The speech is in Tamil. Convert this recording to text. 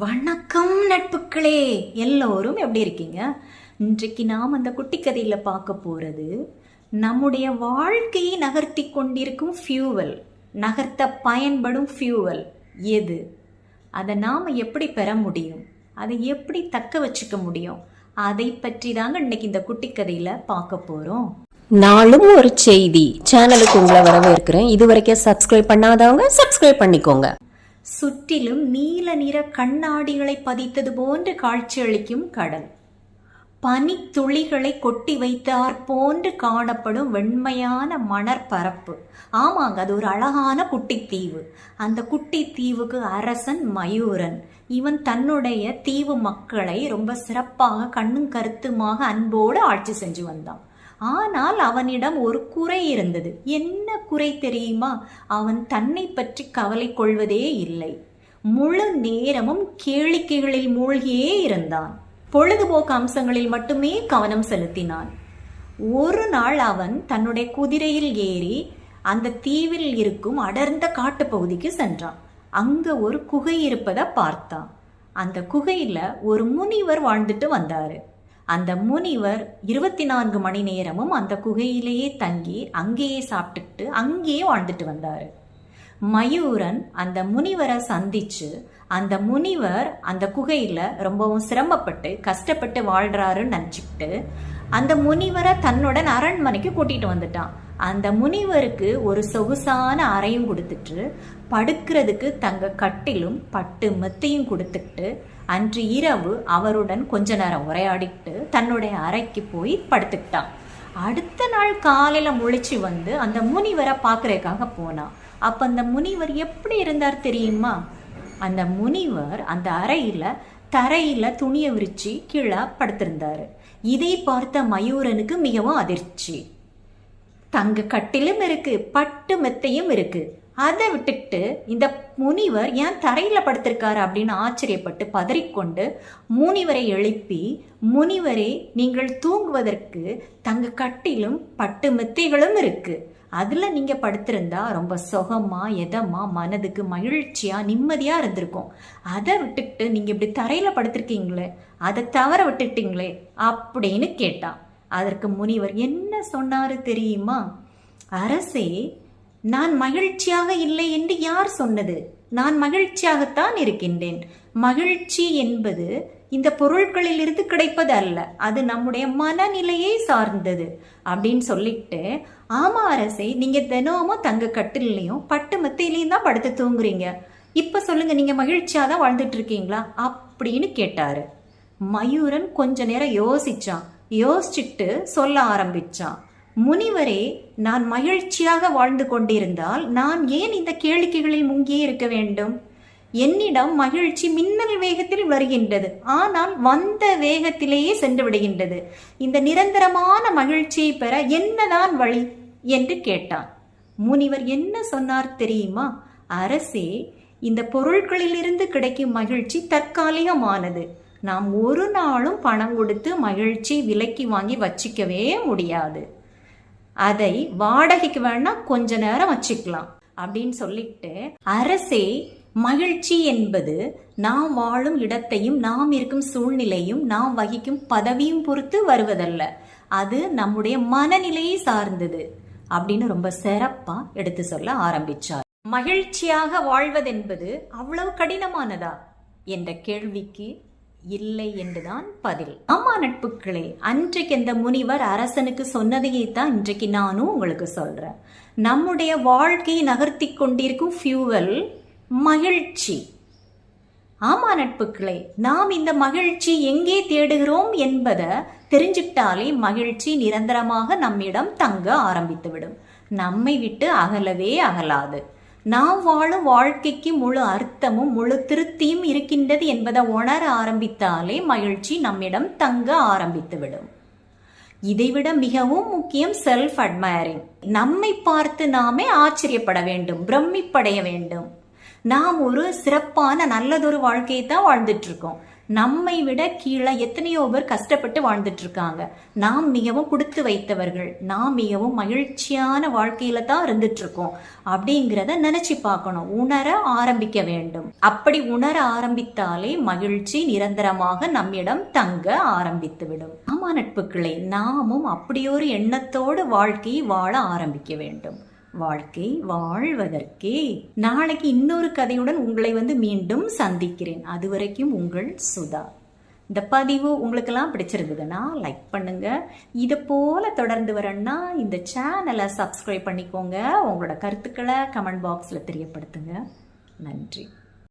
வணக்கம் நட்புகளே எல்லோரும் எப்படி இருக்கீங்க? இன்றைக்கு நாம் அந்த குட்டி கதையில் பார்க்க போகிறது நம்முடைய வாழ்க்கையை நகர்த்தி கொண்டிருக்கும் ஃபியூவல் நகர்த்த பயன்படும் ஃபியூவல் எது? அதை நாம் எப்படி பெற முடியும்? அதை எப்படி தக்க வச்சுக்க முடியும்? அதை பற்றி தாங்க இன்னைக்கு இந்த குட்டி கதையில் பார்க்க போகிறோம் நாளும் ஒரு செய்தி. சேனலுக்கு உங்களை வரவேற்கிறேன். இது வரைக்கும் சப்ஸ்கிரைப் பண்ணாதவங்க சப்ஸ்கிரைப் பண்ணிக்கோங்க. சுற்றிலும் நீல நிற கண்ணாடிகளை பதித்தது போன்று காட்சியளிக்கும் கடல். பனித்துளிகளை கொட்டி வைத்தார் போன்று காணப்படும் வெண்மையான மணற்பரப்பு ஆமாங்க அது ஒரு அழகான குட்டித்தீவு அந்த குட்டித்தீவுக்கு அரசன் மயூரன். இவன் தன்னுடைய தீவு மக்களை ரொம்ப சிறப்பாக கண்ணும் கருத்துமாக அன்போடு ஆட்சி செஞ்சு வந்தான். ஆனால் அவனிடம் ஒரு குறை இருந்தது. என்ன குறை தெரியுமா? அவன் தன்னை பற்றி கவலை கொள்வதே இல்லை. முழு நேரமும் கேளிக்கைகளில் மூழ்கியே இருந்தான். பொழுதுபோக்கு அம்சங்களில் மட்டுமே கவனம் செலுத்தினான். ஒரு நாள் அவன் தன்னுடைய குதிரையில் ஏறி அந்த தீவில் இருக்கும் அடர்ந்த காட்டுப்பகுதிக்கு சென்றான். அங்க ஒரு குகை இருப்பதை பார்த்தான். அந்த குகையில ஒரு முனிவர் வாழ்ந்துட்டு வந்தாரு. அந்த முனிவர் இருபத்தி நான்கு மணி நேரமும் அந்த குகையிலேயே தங்கி அங்கேயே சாப்பிட்டுட்டு அங்கேயே வாழ்ந்துட்டு வந்தார். மயூரன் அந்த முனிவரை சந்திச்சு அந்த முனிவர் அந்த குகையில் ரொம்பவும் சிரமப்பட்டு கஷ்டப்பட்டு வாழ்கிறாருன்னு நினச்சிக்கிட்டு அந்த முனிவரை தன்னுடன் அரண்மனைக்கு கூட்டிகிட்டு வந்துட்டான். அந்த முனிவருக்கு ஒரு சொகுசான அறையும் கொடுத்துட்டு படுக்கிறதுக்கு தங்க கட்டிலும் பட்டு மெத்தையும் கொடுத்துட்டு அன்று இரவு அவருடன் கொஞ்ச நேரம் உரையாடிட்டு தன்னுடைய அறைக்கு போய் படுத்துக்கிட்டான். அடுத்த நாள் காலையில் முழிச்சு வந்து அந்த முனிவரை பார்க்குறதுக்காக போனான் அப்போ அந்த முனிவர் எப்படி இருந்தார் தெரியுமா? அந்த முனிவர் அந்த அறையில் தரையில் துணியை விரித்து கீழே படுத்திருந்தார். இதை பார்த்த மயூரனுக்கு மிகவும் அதிர்ச்சி. தங்க கட்டிலும் இருக்கு பட்டு மெத்தையும் இருக்கு. அதை விட்டுட்டு இந்த முனிவர் ஏன் தரையில படுத்திருக்காரு அப்படின்னு ஆச்சரியப்பட்டு பதறிக்கொண்டு முனிவரை எழுப்பி முனிவரே நீங்கள் தூங்குவதற்கு தங்க கட்டிலும் பட்டு மெத்தைகளும் இருக்கு. அதுல நீங்க படுத்திருந்தா ரொம்ப சுகமா எதமா மனதுக்கு மகிழ்ச்சியா நிம்மதியா இருந்திருக்கும். அதை விட்டுட்டு நீங்க இப்படி தரையில படுத்திருக்கீங்களே அதை தவற விட்டுட்டீங்களே அப்படின்னு கேட்டான் அதற்கு முனிவர் என்ன சொன்னாரு தெரியுமா? அரசே நான் மகிழ்ச்சியாக இல்லை என்று யார் சொன்னது? நான் மகிழ்ச்சியாகத்தான் இருக்கின்றேன். மகிழ்ச்சி என்பது இந்த பொருட்களில் இருந்து கிடைப்பது அல்ல. அது நம்முடைய மனநிலையை சார்ந்தது. அப்படின்னு சொல்லிட்டு ஆமா அரசே நீங்க தினமும் தங்க கட்டிலையும் பட்டு மத்தியிலையும் தான் படுத்து தூங்குறீங்க. இப்ப சொல்லுங்க நீங்க மகிழ்ச்சியா தான் வாழ்ந்துட்டு இருக்கீங்களா? அப்படின்னு கேட்டாரு. மயூரன் கொஞ்ச நேரம் யோசிச்சான். யோசிச்சுட்டு சொல்ல ஆரம்பிச்சான். முனிவரே நான் மகிழ்ச்சியாக வாழ்ந்து கொண்டிருந்தால் நான் ஏன் இந்த கேளிக்கைகளில் முங்கியே இருக்க வேண்டும்? என்னிடம் மகிழ்ச்சி மின்னல் வேகத்தில் வருகின்றது. ஆனால் வந்த வேகத்திலேயே சென்று விடுகின்றது. இந்த நிரந்தரமான மகிழ்ச்சியை பெற என்னதான் வழி? என்று கேட்டான். முனிவர் என்ன சொன்னார் தெரியுமா? அரசே இந்த பொருட்களிலிருந்து கிடைக்கும் மகிழ்ச்சி தற்காலிகமானது. நாம் ஒரு நாளும் பணம் கொடுத்து மகிழ்ச்சி விலைக்கு வாங்கி வச்சிக்கவே முடியாது. அதை வாடகைக்கு வேணா கொஞ்ச நேரம் வச்சுக்கலாம் அப்படின்னு சொல்லிட்டு அரசே மகிழ்ச்சி என்பது நாம் வாழும் இடத்தையும் நாம் இருக்கும் சூழ்நிலையும் நாம் வகிக்கும் பதவியும் பொறுத்து வருவதல்ல. அது நம்முடைய மனநிலையை சார்ந்தது அப்படின்னு ரொம்ப சிறப்பா எடுத்து சொல்ல ஆரம்பிச்சார். மகிழ்ச்சியாக வாழ்வதென்பது அவ்வளவு கடினமானதா? என்ற கேள்விக்கு இல்லை என்றுதான் பதில். ஆமா நட்புகளே அன்றைக்கு இந்த முனிவர் அரசனுக்கு சொன்னதையே தான் இன்றைக்கு நானும் உங்களுக்கு சொல்றேன். நம்முடைய வாழ்க்கையை நகர்த்தி கொண்டிருக்கும் ஃபியூவல் மகிழ்ச்சி. ஆமா நட்புகளே நாம் இந்த மகிழ்ச்சி எங்கே தேடுகிறோம் என்பதை தெரிஞ்சுக்கிட்டாலே மகிழ்ச்சி நிரந்தரமாக நம்மிடம் தங்க ஆரம்பித்துவிடும். நம்மை விட்டு அகலவே அகலாது. நாம் வாழும் வாழ்க்கைக்கு முழு அர்த்தமும் முழு திருப்தியும் இருக்கின்றது என்பதை உணர ஆரம்பித்தாலே மகிழ்ச்சி நம்மிடம் தங்க ஆரம்பித்துவிடும். இதைவிட மிகவும் முக்கியம் செல்ஃப் அட்மயரிங் நம்மை பார்த்து நாமே ஆச்சரியப்பட வேண்டும் பிரமிப்படைய வேண்டும். நாம் ஒரு சிறப்பான நல்லதொரு வாழ்க்கையை தான் வாழ்ந்துட்டு இருக்கோம் நம்மை விட கீழே எத்தனையோ பேர் கஷ்டப்பட்டு வாழ்ந்துட்டு இருக்காங்க நாம் மிகவும் கொடுத்து வைத்தவர்கள் நாம் மிகவும் மகிழ்ச்சியான வாழ்க்கையில தான் இருந்துட்டு இருக்கோம் அப்படிங்கிறத நினைச்சு பார்க்கணும். உணர ஆரம்பிக்க வேண்டும். அப்படி உணர ஆரம்பித்தாலே மகிழ்ச்சி நிரந்தரமாக நம்மிடம் தங்க ஆரம்பித்து விடும். ஆமா நட்புகளை நாமும் அப்படியொரு எண்ணத்தோடு வாழ்க்கையை வாழ ஆரம்பிக்க வேண்டும். வாழ்க்கை வாழ்வதற்கே. நாளைக்கு இன்னொரு கதையுடன் உங்களை வந்து மீண்டும் சந்திக்கிறேன். அது வரைக்கும் உங்கள் சுதா. இந்த பதிவு உங்களுக்கெல்லாம் பிடிச்சிருந்ததுன்னா லைக் பண்ணுங்க. இதை போல தொடர்ந்து வரேன்னா இந்த சேனலை சப்ஸ்கிரைப் பண்ணிக்கோங்க. உங்களோட கருத்துக்களை கமெண்ட் பாக்ஸில் தெரியப்படுத்துங்க. நன்றி.